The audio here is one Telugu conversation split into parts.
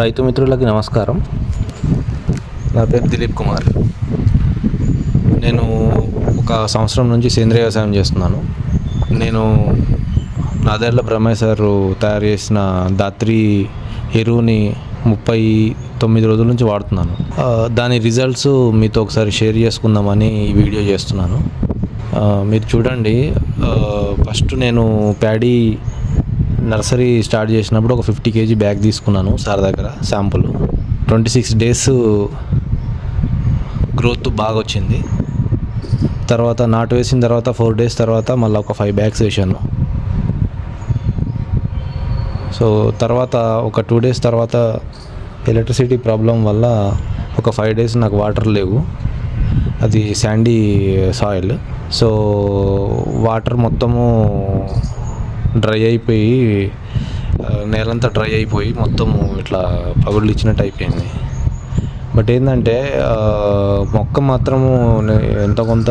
రైతు మిత్రులకి నమస్కారం. నా పేరు దిలీప్ కుమార్. నేను ఒక సంవత్సరం నుంచి సేంద్రియ వ్యవసాయం చేస్తున్నాను. నేను నాదేళ్ళ బ్రహ్మయ్య సార్ తయారు చేసిన దాత్రి ఎరువుని ముప్పై తొమ్మిది రోజుల నుంచి వాడుతున్నాను. దాని రిజల్ట్స్ మీతో ఒకసారి షేర్ చేసుకుందామని వీడియో చేస్తున్నాను. మీరు చూడండి ఫస్ట్ నేను ప్యాడీ నర్సరీ స్టార్ట్ చేసినప్పుడు ఒక ఫిఫ్టీ కేజీ బ్యాగ్ తీసుకున్నాను సార్ దగ్గర sample. Twenty six days growth బాగా వచ్చింది. తర్వాత నాటు వేసిన తర్వాత ఫోర్ డేస్ తర్వాత మళ్ళీ ఒక ఫైవ్ బ్యాగ్స్ వేసాను సో తర్వాత ఒక టూ డేస్ తర్వాత ఎలక్ట్రిసిటీ ప్రాబ్లం వల్ల ఒక ఫైవ్ డేస్ నాకు వాటర్ లేవు. అది శాండీ సాయిల్. సో వాటర్ మొత్తము డ్రై అయిపోయి నేలంతా డ్రై అయిపోయి మొత్తము ఇట్లా పగుళ్ళు ఇచ్చినట్టు అయిపోయింది. బట్ ఏంటంటే మొక్క మాత్రము ఎంత కొంత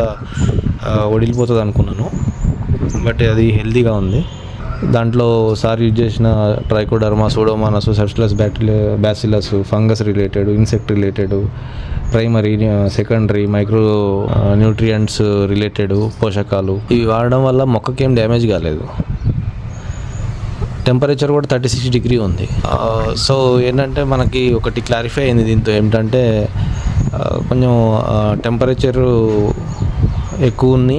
వడిలిపోతుంది అనుకున్నాను. బట్ అది హెల్తీగా ఉంది. దాంట్లో సార్ యూజ్ చేసిన trichoderma pseudomonas subtilis bacteria bacillus fungus related insect related primary secondary micro nutrients related పోషకాలు. ఇవి వాడడం వల్ల మొక్కకి ఏం డ్యామేజ్ కాలేదు. టెంపరేచర్ కూడా థర్టీ సిక్స్ డిగ్రీ ఉంది. సో ఏంటంటే మనకి ఒకటి క్లారిఫై అయింది దీంతో ఏమిటంటే కొంచెం టెంపరేచర్ ఎక్కువ ఉంది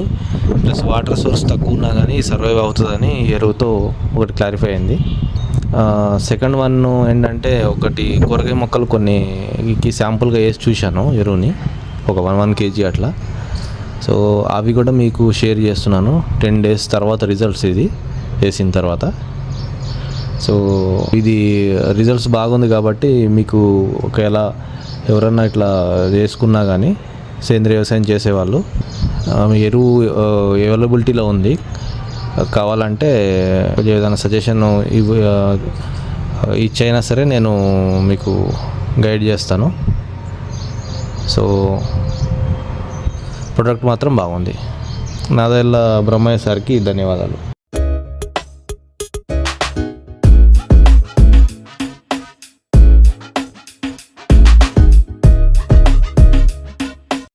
ప్లస్ వాటర్ సోర్స్ తక్కువ ఉన్నా కానీ సర్వైవ్ అవుతుందని ఎరువుతో ఒకటి క్లారిఫై అయింది. సెకండ్ వన్ ఏంటంటే ఒకటి కూరగాయ మొక్కలు కొన్ని శాంపుల్గా వేసి చూశాను ఎరువుని ఒక వన్ వన్ కేజీ అట్లా. సో అవి కూడా మీకు షేర్ చేస్తున్నాను. టెన్ డేస్ తర్వాత రిజల్ట్స్ ఇది వేసిన తర్వాత. సో ఇది రిజల్ట్స్ బాగుంది కాబట్టి మీకు ఒకవేళ ఎవరన్నా ఇట్లా చేసుకున్నా కానీ సేంద్రియ వ్యవసాయం చేసేవాళ్ళు మీ ఎరువు అవైలబిలిటీలో ఉంది. కావాలంటే ఏదైనా సజెషన్ ఇవ్వ ఇచ్చైనా సరే నేను మీకు గైడ్ చేస్తాను. సో ప్రొడక్ట్ మాత్రం బాగుంది. నాదెల్ల బ్రహ్మయ్య సార్కి ధన్యవాదాలు.